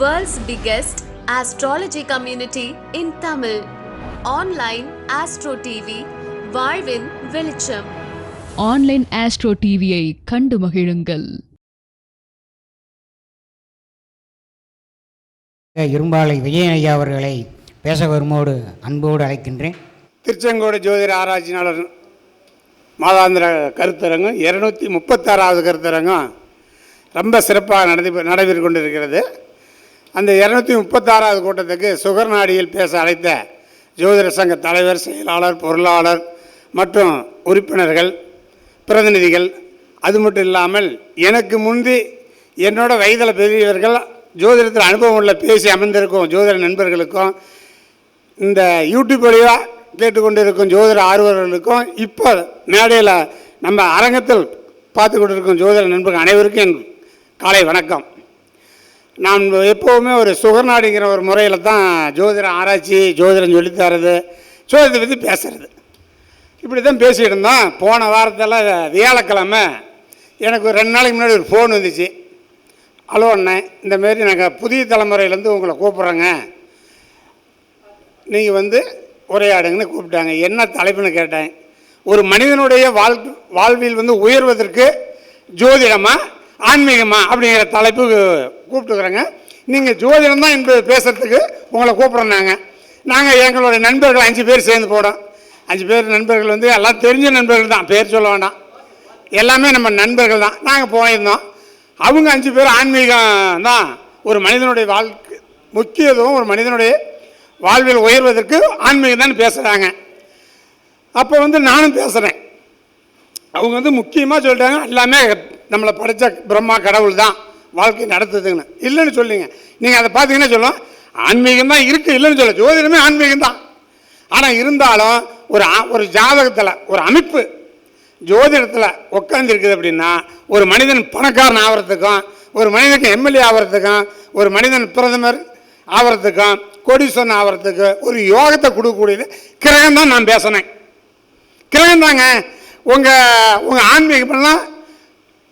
World's biggest astrology community in Tamil. Online Astro TV, வாழ்வின் வெளிச்சம். Online astro டிவியை கண்டு மகிழுங்கள். இரும்பாலை விஜயன் ஐயா அவர்களை பேச வருமோடு அன்போடு அழைக்கின்றேன். திருச்செங்கோடு ஜோதிட ஆராய்ச்சியாளர் மாதாந்திர கருத்தரங்கம் இருநூத்தி முப்பத்தாறாவது கருத்தரங்கம் ரொம்ப சிறப்பாக நடத்தி நடைபெற்று கொண்டிருக்கிறது. அந்த இரநூத்தி முப்பத்தாறாவது கூட்டத்துக்கு சுகர் நாடியில் பேச அழைத்த ஜோதிட சங்க தலைவர் செயலாளர் பொருளாளர் மற்றும் உறுப்பினர்கள் பிரதிநிதிகள் அது மட்டும் இல்லாமல் எனக்கு முந்தி என்னோட வயதில் பெரியவர்கள் ஜோதிடத்தில் அனுபவம் உள்ள பேசி அமர்ந்திருக்கும் ஜோதிட நண்பர்களுக்கும் இந்த யூடியூப் வழியாக கேட்டுக்கொண்டு இருக்கும் ஜோதிட ஆர்வலர்களுக்கும் இப்போ மேடையில் நம்ம அரங்கத்தில் பார்த்து கொண்டிருக்கும் ஜோதிட நண்பர்கள் அனைவருக்கும் என் காலை வணக்கம். நான் எப்போவுமே ஒரு சுகர்நாடிங்கிற ஒரு முறையில் தான் ஜோதிடம் ஆராய்ச்சி ஜோதிடம் சொல்லித்தரது ஜோதிடத்தை பற்றி பேசுறது. இப்படி தான் பேசிகிட்டு இருந்தோம். போன வாரத்தில் வியாழக்கிழமை எனக்கு ஒரு ரெண்டு நாளைக்கு முன்னாடி ஒரு ஃபோன் வந்துச்சு. ஹலோ அண்ணன் இந்தமாரி நாங்கள் புதிய தலைமுறையிலேருந்து உங்களை கூப்பிட்றோங்க. நீங்கள் வந்து உரையாடுங்கன்னு கூப்பிட்டாங்க. என்ன தலைப்புன்னு கேட்டேன். ஒரு மனிதனுடைய வாழ் வாழ்வில் வந்து உயர்வதற்கு ஜோதிடமா ஆன்மீகமா? அப்படிங்கிற தலைப்பு கூப்பிட்டுக்கிறேங்க. நீங்கள் ஜோதிடம் தான் என்பது பேசுகிறதுக்கு உங்களை கூப்பிட்றோம் நாங்கள் நாங்கள் எங்களுடைய நண்பர்கள் அஞ்சு பேர் சேர்ந்து போகிறோம் அஞ்சு பேர் நண்பர்கள் வந்து எல்லாம் தெரிஞ்ச நண்பர்கள் தான் பேர் சொல்ல வேண்டாம். எல்லாமே நம்ம நண்பர்கள் தான். நாங்கள் போயிருந்தோம். அவங்க அஞ்சு பேர் ஆன்மீகம் தான். ஒரு மனிதனுடைய வாழ்க்கை முக்கியத்துவம் ஒரு மனிதனுடைய வாழ்வில் உயர்வதற்கு ஆன்மீகம் தான் பேசுகிறாங்க அப்போ வந்து நானும் பேசுகிறேன் அவங்க வந்து முக்கியமாக சொல்லிட்டாங்க எல்லாமே நம்மளை படைச்ச பிரம்மா கடவுள் தான். வாழ்க்கை நடத்துதுங்கன்னு இல்லைன்னு சொல்லிங்க. நீங்கள் அதை பார்த்தீங்கன்னா சொல்லுவோம் ஆன்மீகம் தான் இருக்குது இல்லைன்னு சொல்ல. ஜோதிடமே ஆன்மீகம் தான் ஆனால் இருந்தாலும் ஒரு ஒரு ஜாதகத்தில் ஒரு அமைப்பு ஜோதிடத்தில் உட்காந்துருக்குது அப்படின்னா ஒரு மனிதன் பணக்காரன் ஆகிறதுக்கும் ஒரு மனிதனுக்கு எம்எல்ஏ ஆகிறதுக்கும் ஒரு மனிதன் பிரதமர் ஆகிறதுக்கும் கோடீஸ்வரன் ஆகிறதுக்கு ஒரு யோகத்தை கொடுக்கக்கூடியது கிரகம் தான் நான் பேசினேன். கிரகம் தாங்க உங்கள் உங்கள் ஆன்மீகம்லாம்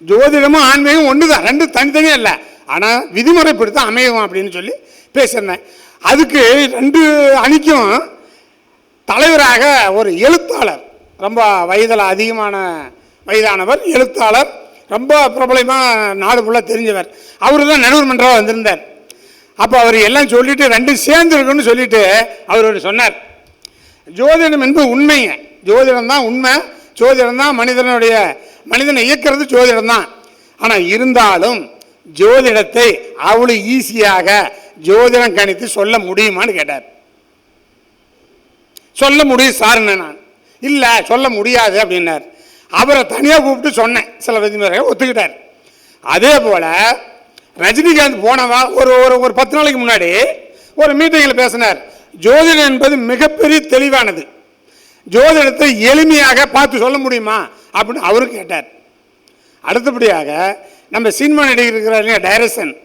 ஜோதிடமும் ஆன்மீகம் ஒன்று தான் ரெண்டு தனித்தனியாக இல்லை. ஆனால் விதிமுறைப்படி தான் அமையும் அப்படின்னு சொல்லி பேசியிருந்தேன். அதுக்கு ரெண்டு அணிக்கும் தலைவராக ஒரு எழுத்தாளர் ரொம்ப வயதில் அதிகமான வயதானவர் எழுத்தாளர் ரொம்ப பிரபலமாக நாடு ஃபுல்லாக தெரிஞ்சவர். அவர் தான் நடுவர் மன்றம் வந்திருந்தார். அப்போ அவர் எல்லாம் சொல்லிவிட்டு ரெண்டும் சேர்ந்து இருக்குன்னு சொல்லிவிட்டு அவர் ஒரு சொன்னார். ஜோதிடம் என்பது உண்மைங்க. ஜோதிடம் தான் உண்மை. ஜோதிடம் தான் மனிதனுடைய மனிதனை இயக்கிறது ஜோதிடம் தான் ஆனால் இருந்தாலும் ஜோதிடத்தை அவ்வளோ ஈஸியாக ஜோதிடம் கணித்து சொல்ல முடியுமான்னு கேட்டார். சொல்ல முடியும் சார்னு நான்? இல்லை சொல்ல முடியாது அப்படின்னார். அவரை தனியாக கூப்பிட்டு சொன்னேன் சில விதிமுறைகளை ஒத்துக்கிட்டார். அதே போல் ரஜினிகாந்த் போனவா ஒரு ஒரு ஒரு பத்து நாளைக்கு முன்னாடி ஒரு மீட்டிங்கில் பேசினார். ஜோதிடம் என்பது மிகப்பெரிய தெளிவானது. ஜோதிடத்தை எளிமையாக பார்த்து சொல்ல முடியுமா? அப்படின்னு அவரும் கேட்டார். அடுத்தபடியாக நம்ம சினிமா நடிகர் இருக்கிறார் இல்லையா டைரக்ஷன்?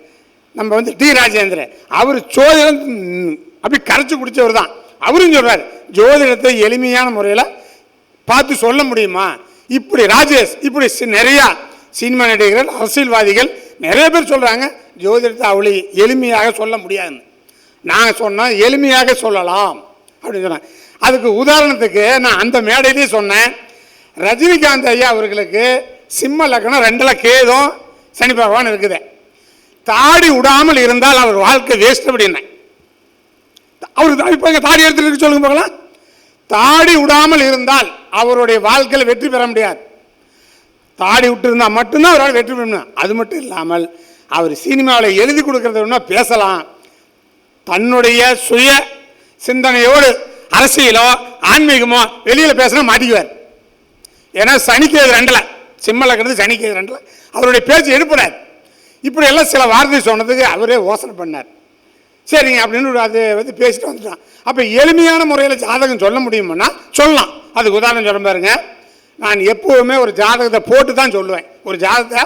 நம்ம வந்து டி ராஜேந்திரன். அவர் ஜோதிடம் அப்படி கரைச்சி பிடிச்சவர் தான். அவரும் சொல்கிறார் ஜோதிடத்தை எளிமையான முறையில் பார்த்து சொல்ல முடியுமா? இப்படி ராஜேஷ் இப்படி சி- நிறையா சினிமா நடிகர்கள் அரசியல்வாதிகள் நிறைய பேர் சொல்கிறாங்க ஜோதிடத்தை அவ்வளோ எளிமையாக சொல்ல முடியாதுன்னு. நான் சொன்னால் எளிமையாக சொல்லலாம். அப்படின்னு சொன்னேன் அதுக்கு உதாரணத்துக்கு நான் அந்த மேடையிலேயே சொன்னேன். ரஜினிகாந்த் ஐயா அவர்களுக்கு சிம்ம லக்னம் ரெண்டில் கேதும் சனி பகவான் இருக்குது. தாடி விடாமல் இருந்தால் அவர் வாழ்க்கை வேஸ்ட் அப்படின்னேன் அவர் இப்போ இங்கே தாடி எடுத்துட்டு சொல்லுங்க பார்க்கலாம். தாடி விடாமல் இருந்தால் அவருடைய வாழ்க்கையில் வெற்றி பெற முடியாது. தாடி விட்டு இருந்தால் மட்டும்தான் அவரால் வெற்றி பெற முடியும். அது மட்டும் இல்லாமல் அவர் சினிமாவில் எழுதி கொடுக்கறத பேசலாம். தன்னுடைய சுய சிந்தனையோடு அரசியலோ ஆன்மீகமோ வெளியில் பேசினா மாட்டிக்குவார். ஏன்னா சனிக்கிறது ரெண்டில் சிம்மலக்கிறது சனிக்கிறது ரெண்டில் அவருடைய பேச்சு எடுப்புறார் இப்படி எல்லாம் சில வார்த்தை சொன்னதுக்கு அவரே யோசனை பண்ணார். சரிங்க அப்படின்னு ஒரு அது வந்து பேசிட்டு வந்துட்டான். அப்போ எளிமையான முறையில் ஜாதகம் சொல்ல முடியுமானா சொல்லலாம். அதுக்கு உதாரணம் சொல்ல பாருங்க. நான் எப்போவுமே ஒரு ஜாதகத்தை போட்டு தான் சொல்லுவேன். ஒரு ஜாதகத்தை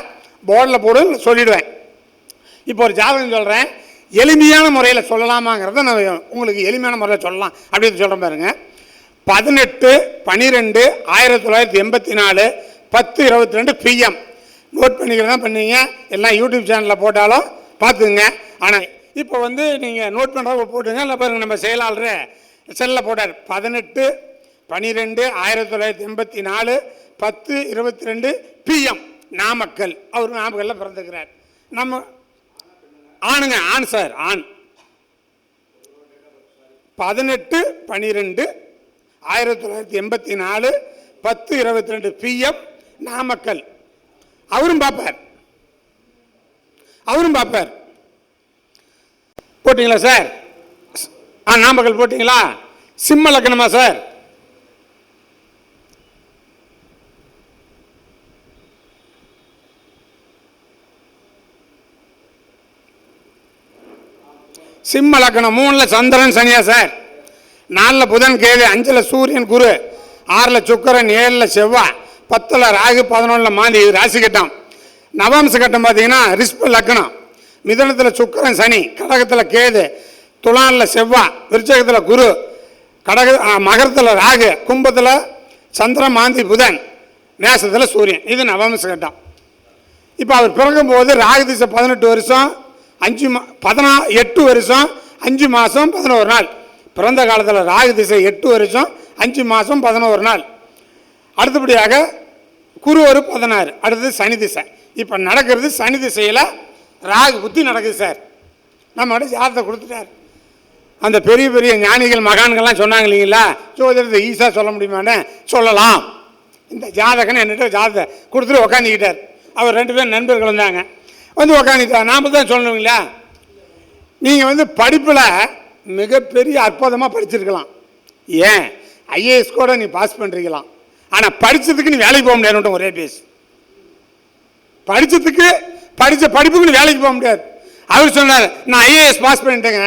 போர்டில் போடுன்னு சொல்லிடுவேன். இப்போ ஒரு ஜாதகம் சொல்கிறேன் எளிமையான முறையில் சொல்லலாமாங்கிறத நான் உங்களுக்கு எளிமையான முறையில் சொல்லலாம் அப்படின்னு சொல்கிறேன் பாருங்க. பதினெட்டு பன்னிரெண்டு ஆயிரத்தி தொள்ளாயிரத்தி எண்பத்தி நாலு பத்து இருபத்தி ரெண்டு பிஎம் நோட் பண்ணிக்கிறதா பண்ணீங்க. எல்லாம் யூடியூப் சேனலில் போட்டாலும் பார்த்துங்க ஆனால் இப்போ வந்து நீங்கள் நோட் பண்ணுறவங்க போட்டுங்க. இல்லை பாருங்க நம்ம செயலாளர் செல்லில் போட்டார். பதினெட்டு பன்னிரெண்டு ஆயிரத்தி தொள்ளாயிரத்தி எண்பத்தி நாலு பத்து இருபத்தி ரெண்டு பிஎம் நாமக்கல். அவர் நாமக்கல்ல பிறந்துக்கிறார். நம்ம ஆணுங்க ஆண் சார் ஆண் பதினெட்டு பன்னிரெண்டு ஆயிரத்தி தொள்ளாயிரத்தி எண்பத்தி நாலு பத்து இருபத்தி ரெண்டு பிஎம் நாமக்கல். அவரும் பார்ப்பார். அவரும் பார்ப்பார். போட்டிங்களா சார்? ஆ நாமக்கல் போட்டிங்களா? சிம்ம லக்கணமா சார்? சிம்ம லக்கணம் மூணில் சந்திரன் சனியா சார். நாலில் புதன் கேது அஞ்சில் சூரியன் குரு ஆறில் சுக்கரன் ஏழில் செவ்வாய் பத்தில் ராகு பதினொன்றில் மாந்தி. இது ராசி கட்டம். நவம்ச கட்டம் பார்த்தீங்கன்னா ரிஸ்ப லக்கணம் மிதனத்தில் சுக்கரன் சனி கடகத்தில் கேது துலானில் செவ்வாய் விருச்சகத்தில் குரு கடக மகரத்தில் ராகு கும்பத்தில் சந்திரன் மாந்தி புதன் மேசத்தில் சூரியன். இது நவம்ச கட்டம். இப்போ அவர் பிறக்கும்போது ராகு திசை பதினெட்டு வருஷம் அஞ்சு மா பதினா எட்டு வருஷம் அஞ்சு மாதம் பதினோரு நாள். பிறந்த காலத்தில் ராகு திசை எட்டு வருஷம் அஞ்சு மாதம் பதினோரு நாள். அடுத்தபடியாக குரு ஒரு பதினாறு அடுத்தது சனி திசை. இப்போ நடக்கிறது சனி திசையில் ராகு புத்தி நடக்குது சார். நம்ம ஜாதத்தை கொடுத்துட்டார். அந்த பெரிய பெரிய ஞானிகள் மகான்கள்லாம் சொன்னாங்க இல்லைங்களா? ஜோதிடத்தை ஈஸியாக சொல்ல முடியுமான்னு? சொல்லலாம். இந்த ஜாதகன் என்கிட்ட ஜாதத்தை கொடுத்துட்டு உக்காந்துக்கிட்டார். அவர் ரெண்டு பேரும் நண்பர்கள் இருந்தாங்க. வந்து உக்காந்துட்டார் நாம் தான் சொல்லணுங்களா நீங்கள் வந்து படிப்பில் மிகப்பெரிய அற்புதமாக படிச்சிருக்கலாம். ஏன்? ஐஏஎஸ் கூட நீ பாஸ் பண்ணுறீங்களாம் ஆனால் படித்ததுக்கு நீ வேலைக்கு போக முடியாது ஒரே பேஸ் படித்ததுக்கு படித்த படிப்புக்கு நீ வேலைக்கு போக முடியாது. அவர் சொன்னார் நான் ஐஏஎஸ் பாஸ் பண்ணிட்டேங்க.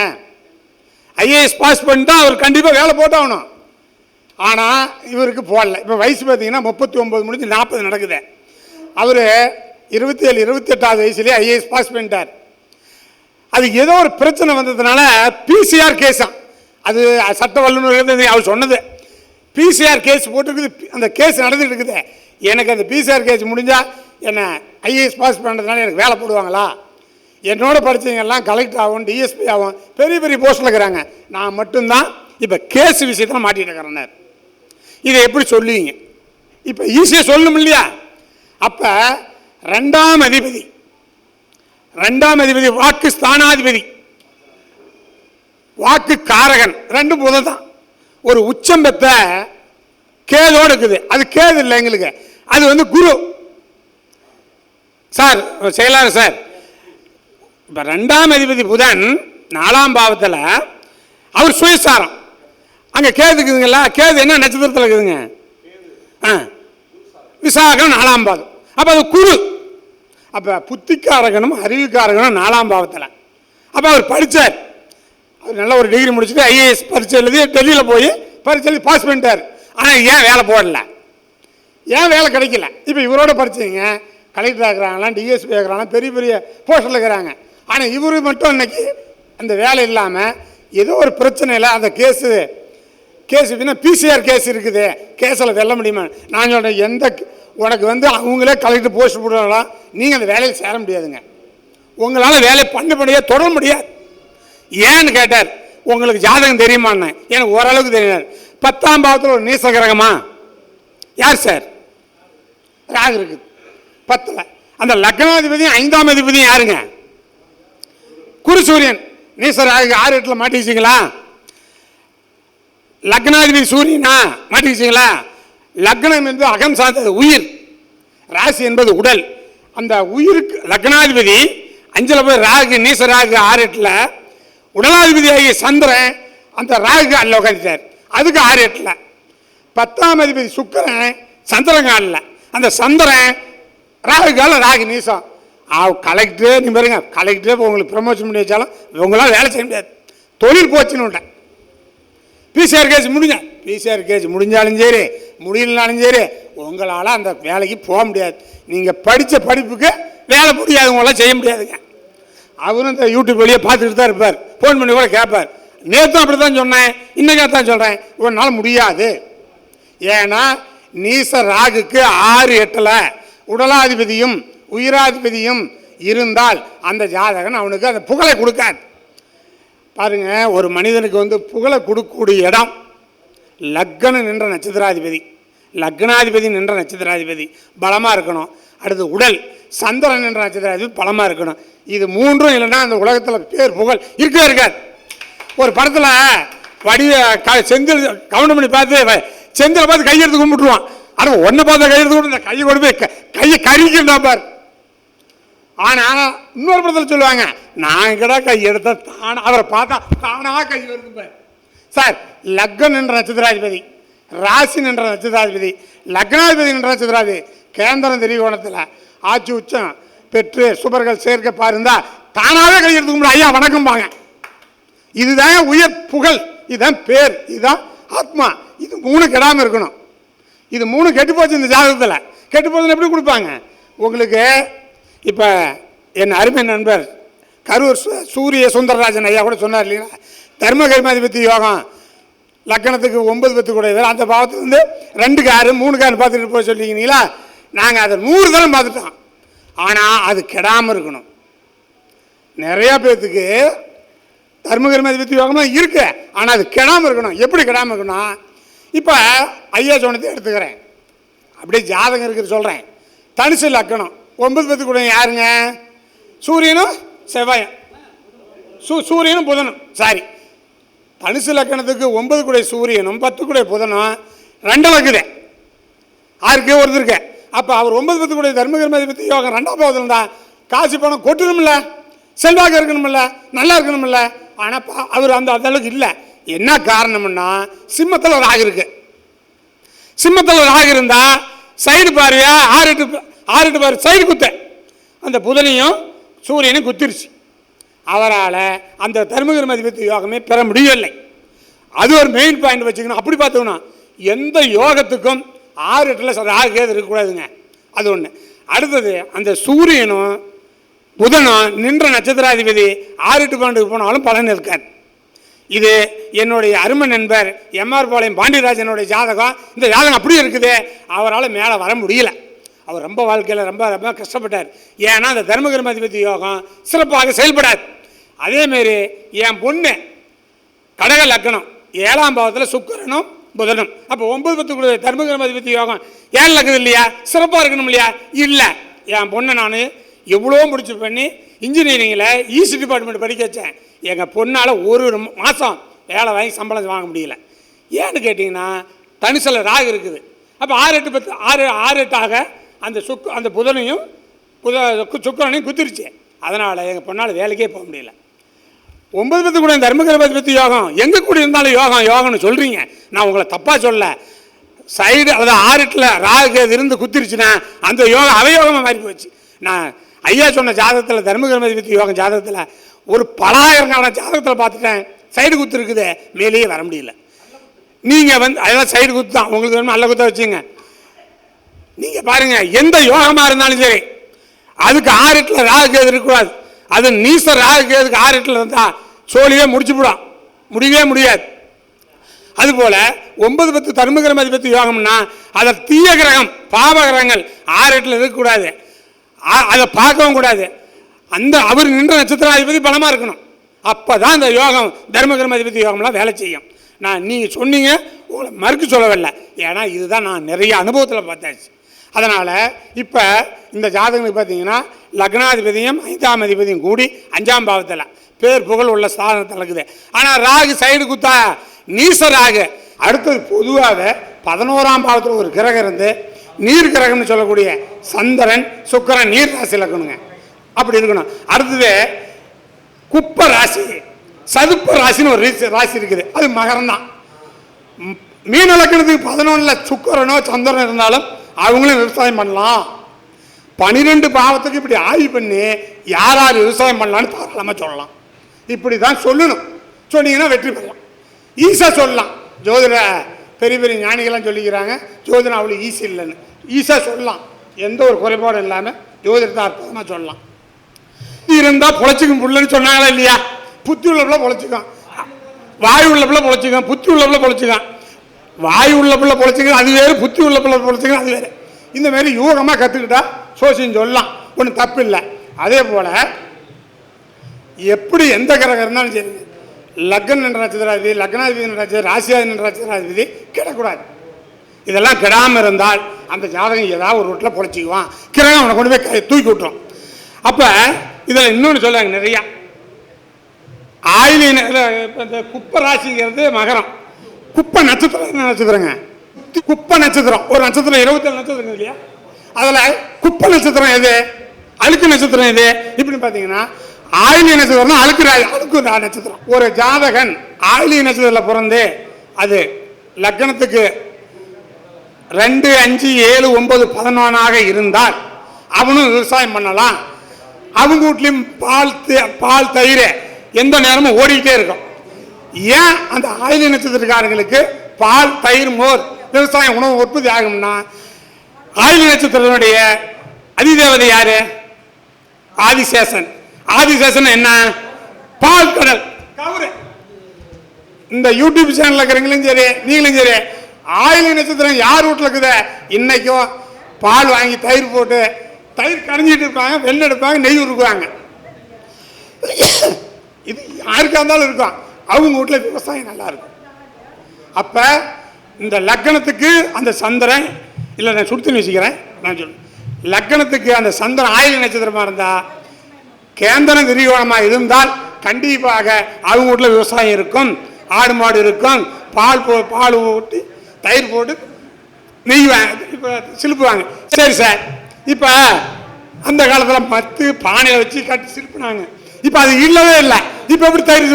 ஐஏஎஸ் பாஸ் பண்ணிட்டா அவர் கண்டிப்பாக வேலை போட்டாகணும். ஆனால் இவருக்கு போடல. இப்போ வயசு பார்த்தீங்கன்னா முப்பத்தி ஒம்பது முடிஞ்சு நாற்பது நடக்குது. அவர் இருபத்தி ஏழு இருபத்தெட்டாவது வயசுலேயே ஐஏஎஸ் பாஸ் பண்ணிட்டார். அது ஏதோ ஒரு பிரச்சனை வந்ததுனால பிசிஆர் கேஸாம் அது சட்ட வல்லுநர் அவர் சொன்னது. பிசிஆர் கேஸ் போட்டுருக்குது. அந்த கேஸ் நடந்துட்டு இருக்குது. எனக்கு அந்த பிசிஆர் கேஸ் முடிஞ்சால் என்ன ஐஏஎஸ் பாஸ் பண்ணுறதுனால எனக்கு வேலை போடுவாங்களா? என்னோட படித்தவங்கெல்லாம் கலெக்டர் ஆகும் டிஎஸ்பி ஆகும் பெரிய பெரிய போஸ்ட்டில் இருக்கிறாங்க. நான் மட்டும்தான் இப்போ கேஸ் விஷயத்தில் மாட்டிகிட்டு இருக்கிறேன். இதை எப்படி சொல்லுவீங்க? இப்போ ஈஸியாக சொல்லணும் இல்லையா? அப்போ ரெண்டாம் அதிபதி. ரெண்டாம் அதிபதி வாக்கு ஸ்தானாதிபதி. வாக்கு காரகன் ரெண்டும் புதன் தான் ஒரு உச்சம் பெத்த கேதோடு இருக்குது. அது கேது இல்லை எங்களுக்கு. அது வந்து குரு. சார் செயலாளர் சார். இப்போ ரெண்டாம் அதிபதி புதன் நாலாம் பாவத்தில் அவர் சுயசாரம். அங்கே கேது இருக்குதுங்களா? கேது என்ன நட்சத்திரத்தில் இருக்குதுங்க? ஆ. விசாகம் நாலாம் பாதம் அப்போ அது குரு. அப்போ புத்திக்காரகனும் அறிவுக்காரகனும் நாலாம் பாவத்தில். அப்போ அவர் படித்தார் அவர் நல்ல ஒரு டிகிரி முடிச்சுட்டு ஐஏஎஸ் பரீட்சை எழுதி டெல்லியில் போய் பரீட்சை எழுதி பாஸ் பண்ணிட்டார். ஆனால் ஏன் வேலை போடல? ஏன் வேலை கிடைக்கல? இப்போ இவரோட படிச்சீங்க கலெக்டர் ஆகிறாங்களாம் டிஎஸ்பி ஆகிறாங்களாம் பெரிய பெரிய போஸ்டில் இருக்கிறாங்க. ஆனால் இவர் மட்டும் இன்னைக்கு அந்த வேலை இல்லாமல் ஏதோ ஒரு பிரச்சனையில் அந்த கேஸு கேஸ் எப்படின்னா பிசிஆர் கேஸ் இருக்குது. கேஸில் வெல்ல முடியுமா? நான் சொல்கிறேன் எந்த உனக்கு வந்து அவங்களே கலெக்டர் போஸ்ட் போடுறாங்களா? நீங்கள் அந்த வேலையில் சேர முடியாதுங்க. உங்களால் வேலை முடியாது தொடர முடியாது. ஏன்னு கேட்டார். உங்களுக்கு ஜாதகம் தெரியுமான்னு. எனக்கு ஓரளவுக்கு தெரியாது. பத்தாம் பாவத்தில் ஒரு நீச கிரகமா யார் சார்? ராகு இருக்குது பத்தில். அந்த லக்னாதிபதியும் ஐந்தாம் அதிபதியும் யாருங்க? குருசூரியன் நீச ராகு ஆறு எட்டில் மாட்டிக்கிச்சிங்களா? லக்னாதிபதி சூரியனா? மாட்டிக்கிச்சிங்களா? லக்னம் என்பது அகம் சார்ந்தது உயிர். ராசி என்பது உடல். அந்த உயிருக்கு லக்னாதிபதி அஞ்சில் போய் ராகு நீச ராகு ஆறு எட்டில் உடலாதிபதி ஆகிய சந்திரன் அந்த ராகு அல்ல உட்காந்துட்டார் அதுக்கு ஆறு எட்டில் பத்தாம் அதிபதி சுக்கரன் சந்திரன் காலில். அந்த சந்திரன் ராகு காலம் ராகு நீசம் கலெக்டரே நீ பாருங்க கலெக்டரே உங்களுக்கு ப்ரமோஷன் பண்ணி வச்சாலும் உங்களால் வேலை செய்ய முடியாது. தொழில் போச்சுன்னு விட்டேன் பிசிஆர் கேஸ் முடிஞ்சேன் பிசிஆர் கேஸ் முடிஞ்சாலும் சரி முடியலனாலும் சரி உங்களால் அந்த வேலைக்கு போக முடியாது. நீங்கள் படித்த படிப்புக்கு வேலை முடியாது உங்களால் செய்ய முடியாதுங்க. அவரும் இந்த யூடியூப் வழியே பார்த்துட்டு தான் இருப்பார். ஃபோன் பண்ணி கூட கேட்பார். நேற்று அப்படி தான் சொன்னேன். இன்னைக்கு தான் சொல்கிறேன் உன்னால் முடியாது. ஏன்னா நீச ராகுக்கு ஆறு எட்டில் உடலாதிபதியும் உயிராதிபதியும் இருந்தால் அந்த ஜாதகன் அவனுக்கு அந்த புகழை கொடுக்காது. பாருங்க ஒரு மனிதனுக்கு வந்து புகழை கொடுக்கக்கூடிய இடம் லக்னம் நின்ற நட்சத்திராதிபதி. லக்னாதிபதி நின்ற நட்சத்திராதிபதி. பலமாக இருக்கணும். அடுத்து உடல். சந்திரன் நின்ற நட்சத்திராதிபதி பலமாக இருக்கணும். இது மூன்றும் இல்லைன்னா அந்த உலகத்தில் பேர் புகழ் இருக்கவே இருக்காது. ஒரு படத்தில் வடிவ க செந்தில் கவுண்ட் பண்ணி பார்த்து செந்தில் பார்த்து கையெடுத்து கும்பிட்டுருவான். ஆனால் ஒன்றை பார்த்து கையெடுத்து கூட இந்த கையை கொண்டு போய் க- கையை கறிக்கின்றா பார். ஆனால் இன்னொரு படத்தில் சொல்லுவாங்க நான் கிட்ட கை எடுத்த தானா அவரை பார்த்தா தானாக கை வருது பார். சார் லக்னம் என்ற நட்சத்திராதிபதி ராசி என்ற நட்சத்திராதிபதி லக்னாதிபதி என்ற நட்சத்திராதிபதி கேந்திரம் திரிகோணத்தில் ஆட்சி உச்சம் பெற்று சுபர்கள் சேர்க்க பாருந்தா தானாகவே கை எடுத்து கும்பிடு ஐயா வணக்கம்பாங்க இதுதான் உயர் புகழ் இதுதான் பேர் இதுதான் ஆத்மா. இது மூணு கெடாமல் இருக்கணும். இது மூணு கெட்டு போச்சு இந்த ஜாதகத்தில். கெட்டு போச்சுன்னு எப்படி கொடுப்பாங்க? உங்களுக்கு இப்போ என் அருமை நண்பர் கரூர் சு- சூரிய சுந்தரராஜன் ஐயா கூட சொன்னார் இல்லைங்களா? தர்ம கர்மாதிபத்தி யோகம். லக்கணத்துக்கு ஒன்பது பத்து கூட இதில் அந்த பாவத்துக்கு வந்து ரெண்டு காரு மூணு காரு பார்த்துட்டு போய் சொல்லிக்கிறீங்களா நாங்கள் அதை நூறு தரம் பார்த்துட்டோம். ஆனால் அது கெடாமல் இருக்கணும். நிறையா பேர்த்துக்கு தர்மகர்மாதிபதி யோகமாக இருக்கு. ஆனால் அது கெடாமல் இருக்கணும். எப்படி கெடாமல் இருக்கணும் இப்போ ஐயா சொன்னதை எடுத்துக்கிறேன். அப்படியே ஜாதகம் இருக்கிற சொல்கிறேன் தனுசு லக்கணம். ஒன்பது பத்து கூட யாருங்க? சூரியனும் செவ்வாயும். சூ சூரியனும் புதனும். சாரி. தனுசு லக்கணத்துக்கு ஒன்பது குடை சூரியனும் பத்து குடை புதனும் ரெண்டு லக்குதே. ஆருக்கு ஒருத்தருக்கு அப்போ அவர் ஒன்பது பத்து குடை தர்மகர்மாதிபதி யோகம் ரெண்டாம் பாவத்தில் இருந்தால் காசு பணம் கொட்டணும்ல செல்வாக்கு இருக்கணும்ல நல்லா இருக்கணும்ல ஆனால் அவர் அந்த அந்த அளவுக்கு இல்லை. என்ன காரணம்னா சிம்மத்தில் ஒரு ஆகு இருக்கு. சிம்மத்தில் ஒரு ஆகு இருந்தால் சைடு பாருயா ஆறு எட்டு ஆறு எட்டு பாரு சைடு குத்த. அந்த புதனையும் சூரியனையும் குத்திருச்சு. அவரால் அந்த தர்மகர்மாதிபதி யோகமே பெற முடியவில்லை. அது ஒரு மெயின் பாயிண்ட் வச்சுக்கணும். அப்படி பார்த்தோம்னா எந்த யோகத்துக்கும் ஆறு எட்டில் ராகு கேது இருக்கக்கூடாதுங்க. அது ஒன்று அடுத்தது அந்த சூரியனும் புதனும் நின்ற நட்சத்திராதிபதி ஆறு எட்டு பன்னெண்டுக்கு போனாலும் பலன் இருக்காது. இது என்னுடைய அருமை நண்பர் எம்ஆர் பாளையம் பாண்டியராஜனுடைய ஜாதகம். இந்த ஜாதகம் அப்படியே இருக்குது. அவரால் மேலே வர முடியல. அவர் ரொம்ப வாழ்க்கையில் ரொம்ப ரொம்ப கஷ்டப்பட்டார். ஏன்னா அந்த தர்மகர்மாதிபதி யோகம் சிறப்பாக செயல்படாது. அதேமாரி என் பொண்ணு கடக லக்கணம். ஏழாம் பாவத்தில் சுக்கரனும் புதனும். அப்போ ஒன்பது பத்து கூட தர்மகர்மாதிபதி யோகம். ஏழு லக்கணம் இல்லையா? சிறப்பாக இருக்கணும் இல்லையா? இல்லை. என் பொண்ணை நான் எவ்வளோ முடிச்சு பண்ணி இன்ஜினியரிங்கில் ஈசி டிபார்ட்மெண்ட் படிக்க வச்சேன். எங்கள் பொண்ணால் ஒரு மாதம் வேலை வாங்கி சம்பளம் வாங்க முடியல. ஏன்னு கேட்டிங்கன்னா சில ராகு இருக்குது. அப்போ ஆறு எட்டு பத்து ஆறு ஆறு எட்டாக அந்த சுக்கு அந்த புதனையும் புத சுக்கரனையும் குத்திருச்சு. அதனால் எங்கள் பொண்ணால் வேலைக்கே போக முடியல. ஒன்பது பத்து கூட தர்மகர்பதி பற்றி யோகம். எங்கே கூட இருந்தாலும் யோகம் யோகம்னு சொல்கிறீங்க நான் உங்களை தப்பாக சொல்ல. சைடு அதாவது ஆறுட்டில் ராகு இருந்து குத்திருச்சுன்னா அந்த யோகம் அவயோகமாக மாறி போச்சு. நான் ஐயா சொன்ன ஜாதகத்தில் தர்மகர்மதி பற்றி யோகம் ஜாதகத்தில் ஒரு பலாயிரங்கான ஜாதகத்தில் பார்த்துட்டேன். சைடு குத்து இருக்குது மேலேயே வர முடியல. நீங்கள் வந்து அதெல்லாம் சைடு குத்து தான். உங்களுக்கு வேணுமா நல்ல குத்த வச்சுங்க நீங்கள் பாருங்கள் எந்த யோகமாக இருந்தாலும் சரி. அதுக்கு ஆறுட்டில் ராகு கேது இருக்கக்கூடாது. அது நீச ராகு கேதுக்கு ஆறு எட்டில் இருந்தால் சோழியே முடிச்சுவிடும் முடியவே முடியாது. அதுபோல ஒன்பது பத்து தர்மகிரம அதிபத்தி யோகம்னா அதை தீய கிரகம் பாவ கிரகங்கள் ஆறு எட்டில் இருக்கக்கூடாது ஆ- அதை பார்க்கவும் கூடாது. அந்த அவர் நின்ற நட்சத்திராதிபதி பலமாக இருக்கணும். அப்போ தான் இந்த யோகம் தர்மகிரம அதிபதி யோகம்லாம் வேலை செய்யும். நான் நீங்கள் சொன்னீங்க உங்களை மறுக்க சொல்லவில்லை. ஏன்னா இதுதான் நான் நிறைய அனுபவத்தில் பார்த்தாச்சு. அதனால் இப்போ இந்த ஜாதகனுக்கு பார்த்தீங்கன்னா லக்னாதிபதியும் ஐந்தாம் அதிபதியும் கூடி அஞ்சாம் பாவத்தில் பேர் புகழ் உள்ள ஸ்தானத்தில் இருக்குது ஆனால் ராகு சைடு குத்தா நீச ராகு. அடுத்தது பொதுவாக பதினோராம் பாவத்தில் ஒரு கிரகம் இருந்து நீர் கிரகம்னு சொல்லக்கூடிய சந்திரன் சுக்கிரன் நீர் ராசியில் இருக்கணுங்க. அப்படி இருக்கணும். அடுத்தது குப்ப ராசி சதுப்பு ராசின்னு ஒரு ராசி இருக்குது. அது மகரம் தான் ம், மீன லக்கணத்துக்கு பதினொன்றில் சுக்கரனோ சந்திரன் இருந்தாலும் அவங்களும் விவசாயம் பண்ணலாம். பனிரெண்டு பாவத்துக்கு இப்படி ஆய்வு பண்ணி யார் யார் விவசாயம் பண்ணலான்னு தாராளமாக சொல்லலாம். இப்படி தான் சொல்லணும். சொன்னீங்கன்னா வெற்றி பெறலாம். ஈஸியாக சொல்லலாம். ஜோதிட பெரிய பெரிய ஞானிகள்லாம் சொல்லிக்கிறாங்க. ஜோதிடம் அவ்வளோ ஈஸி இல்லைன்னு. ஈஸியாக சொல்லலாம். எந்த ஒரு குறைபாடும் இல்லாமல் ஜோதிடத்தை அற்புதமாக சொல்லலாம். இருந்தால் பொழைச்சிக்கும் புள்ளன்னு சொன்னாங்களா இல்லையா? புத்தி உள்ள பிள்ளை பொழைச்சிக்கும் வாய் உள்ள பொழைச்சிக்கும் புத்தி உள்ள பொழைச்சிக்கான். வாய் உள்ள பிள்ளை பொழைச்சிக்கும் அது வேறு புத்தி உள்ள பிள்ளை பொழைச்சிக்கும் அது வேறு. இந்த மாதிரி யூகமாக கற்றுக்கிட்டா சோசியம் சொல்லலாம். ஒன்றும் தப்பு இல்லை அதே போல் எப்படி எந்த கிரகம் இருந்தாலும் சரி லக்னம் என்ற நட்சத்திராதிபதி லக்னாதிபதி என்ற நட்சத்திர ராசியாதி என்ற நட்சத்திராதிபதி கிடக்கூடாது. இதெல்லாம் கெடாமல் இருந்தால் அந்த ஜாதகம் ஏதாவது ஒரு வீட்டில் பொழைச்சிக்குவான். கிரகம் அவனை கொண்டு போய் தூக்கி விட்டுரும். அப்போ இதில் இன்னொன்று சொல்லுவாங்க நிறையா. ஆயிலின இப்போ இந்த குப்பை ராசிங்கிறது மகரம். குப்பை நட்சத்திரம் என்ன நட்சத்திரங்க? குப்பை நட்சத்திரம். ஒரு நட்சத்திரம் இருபத்தேழு நட்சத்திரம் இல்லையா? அதில் குப்பை நட்சத்திரம் எது? அழுக்கு நட்சத்திரம் எது? இப்படின்னு பார்த்தீங்கன்னா ஆயிலி நட்சத்திரம் அழுக்கு அழுக்கு நட்சத்திரம். ஒரு ஜாதகன் ஆயிலி நட்சத்திரத்தில் பிறந்து அது லக்னத்துக்கு ரெண்டு அஞ்சு ஏழு ஒன்பது பதினொன்னாக இருந்தால் அவனும் விவசாயம் பண்ணலாம். அவங்க வீட்லேயும் பால் பால் தயிர் எந்த நேரமும் ஓடிக்கிட்டே இருக்கும். ஏன் அந்த ஆயுத நட்சத்திரக்காரங்களுக்கு பால் தயிர் மோர் விவசாயம் உணவு உற்பத்தி ஆகும்னா ஆயுத நட்சத்திரத்தினுடைய அதிதேவதை யாரு? ஆதிசேஷன். ஆதிசேஷன் என்ன? பால் கடல். கவுரு. இந்த யூடியூப் சேனலில் இருக்கிறவங்களும் சரி நீங்களும் சரி ஆயுத நட்சத்திரம் யார் வீட்டில் இருக்குது? இன்னைக்கும் பால் வாங்கி தயிர் போட்டு தயிர் கரைஞ்சிட்டு இருப்பாங்க வெள்ளை எடுப்பாங்க நெய் உருக்குவாங்க. இது யாருக்கா இருந்தாலும் இருக்கும். அவங்க வீட்டில் விவசாயம் நல்லா இருக்கும். அப்போ இந்த லக்கணத்துக்கு அந்த சந்திரன் இல்லை நான் சுடுத்து வச்சுக்கிறேன் நான் சொல்றேன் லக்கணத்துக்கு அந்த சந்திரன் ஆயுத நட்சத்திரமாக இருந்தால் கேந்திரம் திரிகோணமாக இருந்தால் கண்டிப்பாக அவங்க வீட்டில் விவசாயம் இருக்கும் ஆடு மாடு இருக்கும் பால் போ பால் ஊட்டி தயிர் போட்டு நெய்வாங்க இப்போ சிலுப்புவாங்க. சரி சார் இப்போ அந்த காலத்தில் பத்து பானையை வச்சு கட்டி சிலுப்புனாங்க. இப்போ அது இல்லவே இல்லை. இப்போ எப்படி தயிர்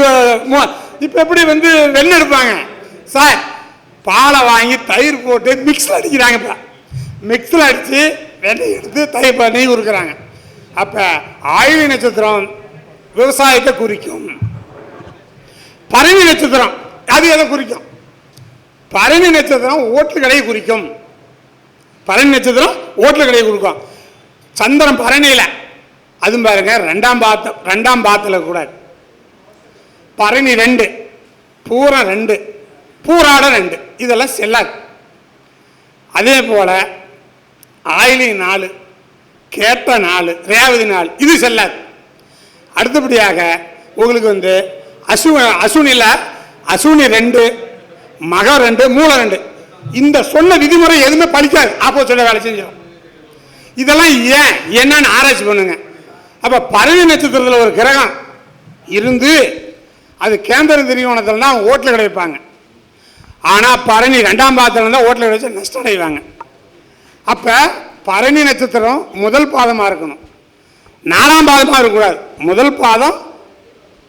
இப்போ எப்படி வந்து வெண்ணெய் எடுப்பாங்க? சார் பாலை வாங்கி தயிர் போட்டு மிக்ஸில் அடிக்கிறாங்க இப்போ. மிக்ஸில் அடித்து வெண்ணெய் எடுத்து தயிர் ப- நெய் உருக்குறாங்க அப்போ ஆயுத நட்சத்திரம் விவசாயத்தை குறிக்கும். பரணி நட்சத்திரம் அது எதை குறிக்கும்? பரணி நட்சத்திரம் ஓட்டு கடையை குறிக்கும். பரணி நட்சத்திரம் ஓட்டு கடையை குறிக்கும் சந்திரன் பரணியில் அதுவும் பாருங்க ரெண்டாம் பாத்த ரெண்டாம் பாத்தில் கூட. பரணி ரெண்டு பூரம் ரெண்டு பூராடம் ரெண்டு. இதெல்லாம் செல்லாது. அதே போல் ஆயிலி நாலு கேட்ட நாலு ரேவதி நாலு இது செல்லாது. அடுத்தபடியாக உங்களுக்கு வந்து அசு அசுனில அசுனி ரெண்டு மக ரெண்டு மூளை ரெண்டு. இந்த சொன்ன விதிமுறை எதுவுமே படிக்காது ஆப்போசிட்டாக வேலை செஞ்சோம். இதெல்லாம் ஏன்? என்னன்னு ஆராய்ச்சி பண்ணுங்க. அப்போ பறவை நட்சத்திரத்தில் ஒரு கிரகம் இருந்து அது கேந்திர திரிகோணத்தில் தான் ஓட்டில் கிடைப்பாங்க. ஆனால் பரணி ரெண்டாம் பாதத்தில் தான் ஓட்டில் கிடைச்சா நஷ்டம் அடைவாங்க. அப்போ பரணி நட்சத்திரம் முதல் பாதமாக இருக்கணும். நாலாம் பாதமாக இருக்கக்கூடாது. முதல் பாதம்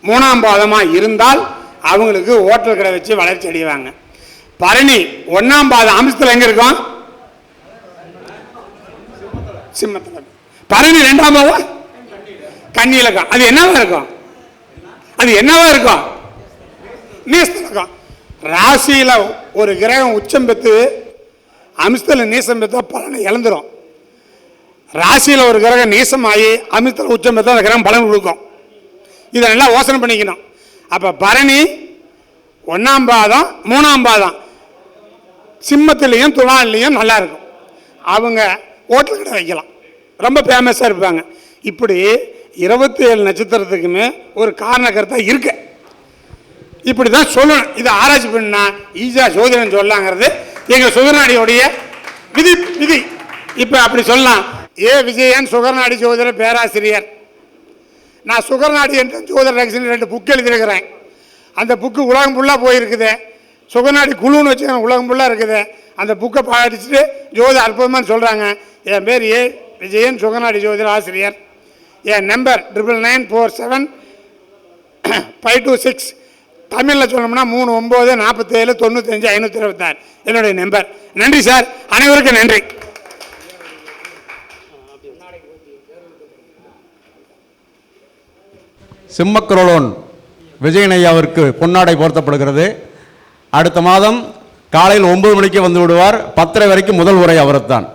மூணாம் பாதமாக இருந்தால் அவங்களுக்கு ஓட்டல் கடை வச்சு வளர்ச்சி அடைவாங்க. பரணி ஒன்றாம் பாதம் அம்சத்தில் எங்கே இருக்கும்? சிம்மத்தில். பரணி ரெண்டாம் பாதம் கன்னியில் இலக்கம் அது என்னவா இருக்கும் அது என்னவா இருக்கும் நீசத்தில் ராசியில் ஒரு கிரகம் உச்சம் பெற்று அம்சத்தில் நீசம் பெற்றா பலனை இழந்துடும் ராசியில் ஒரு கிரகம் நீசம் ஆகி அமிர்தத்தில் உச்சம் பெற்றா அந்த கிரகம் பலன் கொடுக்கும். இதை நல்லா யோசனை பண்ணிக்கணும். அப்போ பரணி ஒன்றாம் பாதம் மூணாம் பாதம். சிம்மத்திலையும் துணாலையும் நல்லா இருக்கும். அவங்க ஹோட்டல் கடை வைக்கலாம். ரொம்ப ஃபேமஸாக இருப்பாங்க. இப்படி இருபத்தி ஏழு நட்சத்திரத்துக்குமே ஒரு காரண கருத்தாக இருக்கு. இப்படி தான் சொல்லணும். இதை ஆராய்ச்சி பண்ணால் ஈஸியாக சோதனை சொல்லலாங்கிறது எங்கள் சுகர்நாடியோடைய விதி விதி. இப்போ அப்படி சொல்லலாம். ஏ விஜயன் சுகர்நாடி சோதர பேராசிரியர். நான் சுகர்நாடி என்ற ஜோதிட ரகசியம் ரெண்டு புக் எழுதியிருக்கிறேன். அந்த புக்கு உலகம் ஃபுல்லாக போயிருக்குது. சுகநாடி குழுன்னு வச்சு உலகம் ஃபுல்லாக இருக்குது. அந்த புக்கை படிச்சுட்டு ஜோதி அற்புதமாக சொல்கிறாங்க என் பேர் ஏ விஜயன் சுகர்நாடி ஜோதிட ஆசிரியர். என் number triple nine four seven five two six தமிழில் சொல்லணும்னா மூணு ஒம்பது நாற்பத்தேழு தொண்ணூத்தஞ்சு ஐநூற்றி இருபத்தாறு என்னுடைய நம்பர் நன்றி சார் அனைவருக்கும் நன்றி. சிம்மக்குரலோன் விஜயன் ஐயாவிற்கு பொன்னாடை போர்த்தப்படுகிறது. அடுத்த மாதம் காலையில் ஒன்பது மணிக்கு வந்து விடுவார். பத்தரை வரைக்கும் முதல் உரை அவர்தான்